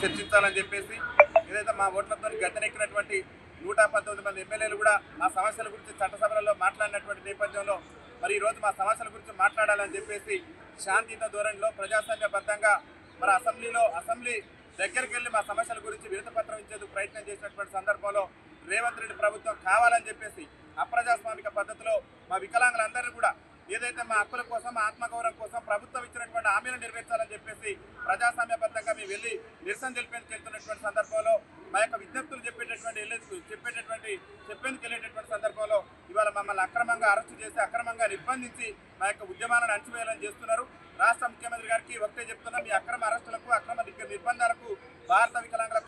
చర్చించాలని చెప్పేసి ఏదైతే మా ఓట్లతో గద్దెనెక్కినటువంటి నూట పంతొమ్మిది మంది ఎమ్మెల్యేలు కూడా మా సమస్యల గురించి చట్టసభలలో మాట్లాడినటువంటి నేపథ్యంలో మరి ఈరోజు మా సమస్యల గురించి మాట్లాడాలని చెప్పేసి శాంతియుత ధోరణిలో ప్రజాస్వామ్యబద్ధంగా మరి అసెంబ్లీలో అసెంబ్లీ దగ్గరికి వెళ్ళి మా సమస్యల గురించి వినతపత్రం ఇచ్చేందుకు ప్రయత్నం చేసినటువంటి సందర్భంలో రేవంత్ రెడ్డి ప్రభుత్వం కావాలని చెప్పేసి అప్రజాస్వామిక పద్ధతిలో మా వికలాంగులందరినీ కూడా ఏదైతే మా హక్కుల కోసం ఆత్మగౌరవం కోసం ప్రభుత్వం ఇచ్చినటువంటి హామీలను నెరవేర్చాలని చెప్పేసి ప్రజాస్వామ్యబద్ధంగా మేము వెళ్ళి నిరసన తెలిపేందుకు వెళ్తున్నటువంటి సందర్భంలో మా యొక్క విజ్ఞప్తులు చెప్పేటటువంటి వెళ్ళేందుకు చెప్పేటటువంటి చెప్పేందుకు వెళ్ళేటటువంటి సందర్భంలో ఇవాళ మమ్మల్ని అక్రమంగా అరెస్టు చేసి అక్రమంగా నిర్బంధించి మా యొక్క ఉద్యమాలను అణచివేయాలని చేస్తున్నారు. రాష్ట్ర ముఖ్యమంత్రి గారికి ఒకటే చెప్తున్నాం మీ అక్రమ అరెస్టులకు అక్రమ నిర్బంధాలకు భారత వికలాంగుల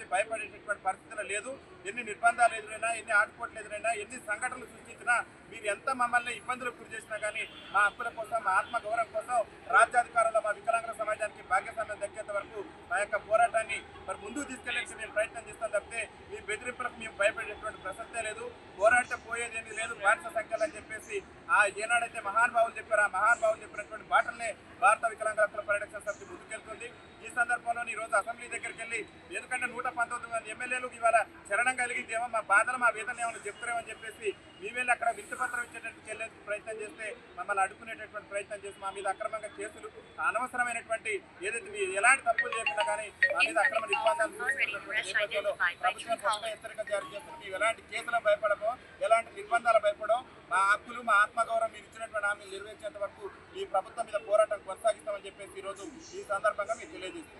హక్కుల భయపడేటటువంటి పరిస్థితులు లేదు. ఎన్ని నిర్బంధాలు ఎదురైనా ఎన్ని ఆడుకోట్లు ఎదురైనా ఎన్ని సంఘటనలు సృష్టించినా మీరు ఎంత మమ్మల్ని ఇబ్బందులకు గురి చేసినా కానీ మా హక్కుల కోసం మా ఆత్మ గౌరవం కోసం రాజ్యాధికారంలో మా వికలాంగుల సమాజానికి భాగ్యస్వామ్యం దక్కేంత వరకు మా యొక్క పోరాటాన్ని మరి ముందుకు తీసుకెళ్ళేసి మేము ప్రయత్నం చేస్తాం తప్పితే మీ బెదిరింపులకు మేము భయపడేటువంటి ప్రసక్తే లేదు. పోరాటం పోయేది లేదు. బానిస సంఖ్యలు అని చెప్పేసి ఆ ఏనాడైతే మహానుభావులు చెప్పారు ఆ మహానుభావులు చెప్పినటువంటి బాటల్నే భారత వికలాంగుల హక్కుల పరిరక్షణ సమితి ముందుకెళ్తుంది ఈ సందర్భంలో ఈ రోజు అసెంబ్లీ దగ్గరికి వెళ్ళి ఎందుకంటే నూట పంతొమ్మిది మంది ఎమ్మెల్యేలు ఇవాళ శరణం కలిగిందేమో మా బాధలు మా వేదన ఏమైనా చెప్తారేమని చెప్పేసి మీ వెళ్ళి అక్కడ వింత పత్రం ఇచ్చేటట్టు వెళ్ళేందుకు ప్రయత్నం చేస్తే మమ్మల్ని అడ్డుకునేటటువంటి ప్రయత్నం చేసి మా మీద అక్రమంగా కేసులు అనవసరమైనటువంటి ఏదైతే ఎలాంటి తప్పులు చేయకుండా కానీ మా మీద అక్రమ నిర్బంధాలు ప్రభుత్వం స్పష్ట హెచ్చరిక జారీ చేస్తుంది మేము ఎలాంటి కేసులకు భయపడమో ఎలాంటి నిర్బంధాలు భయపడమో మా హక్కులు మా ఆత్మగౌరవం మీరు ఇచ్చినటువంటి హామీలు నెరవేర్చేంత వరకు ఈ ప్రభుత్వం మీద పోరాటం కొనసాగిస్తామని చెప్పేసి ఈరోజు ఈ సందర్భంగా మీకు తెలియజేస్తున్నాం.